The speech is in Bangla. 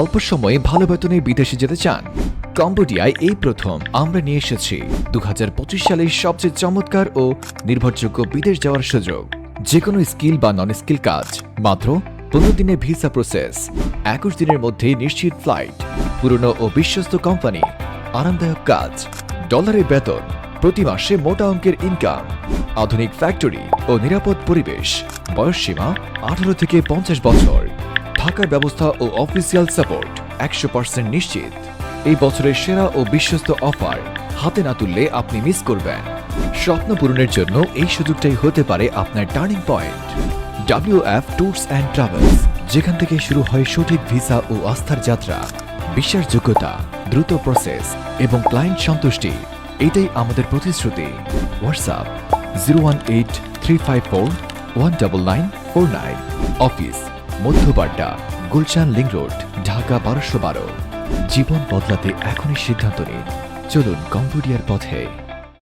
অল্প সময়ে ভালো বেতনে বিদেশে যেতে চান। কম্বোডিয়ায় এই প্রথম আমরা নিয়ে এসেছি। দু সালের সবচেয়ে চমৎকার ও নির্ভরযোগ্য বিদেশ যাওয়ার সুযোগ। যে কোনো স্কিল বা নন স্কিল কাজ, মাত্র পনেরো দিনে ভিসা প্রসেস একুশ দিনের মধ্যে নিশ্চিত ফ্লাইট পুরনো ও বিশ্বস্ত কোম্পানি আরামদায়ক কাজ ডলারে বেতন, প্রতি মাসে মোটা অঙ্কের ইনকাম আধুনিক ফ্যাক্টরি ও নিরাপদ পরিবেশ বয়সসীমা আঠারো থেকে পঞ্চাশ বছর। থাকার ব্যবস্থা ও অফিসিয়াল সাপোর্ট একশো পার্সেন্ট নিশ্চিত। এই বছরের সেরা ও বিশ্বস্ত অফার হাতে না তুললে আপনি মিস করবেন। স্বপ্ন পূরণের জন্য এই সুযোগটাই হতে পারে আপনার turning point W F tours and travels যেখান থেকে শুরু হয় সঠিক ভিসা ও আস্থার যাত্রা, বিশ্বাসযোগ্যতা, দ্রুত প্রসেস এবং ক্লায়েন্ট সন্তুষ্টি, এটাই আমাদের প্রতিশ্রুতি। WhatsApp zero one eight three five four one double nine four nine office Madhya Badda Gulshan link road, Dhaka বারোশো বারো। জীবন বদলাতে এখনই সিদ্ধান্ত নিন। চলুন কম্বোডিয়ার পথে।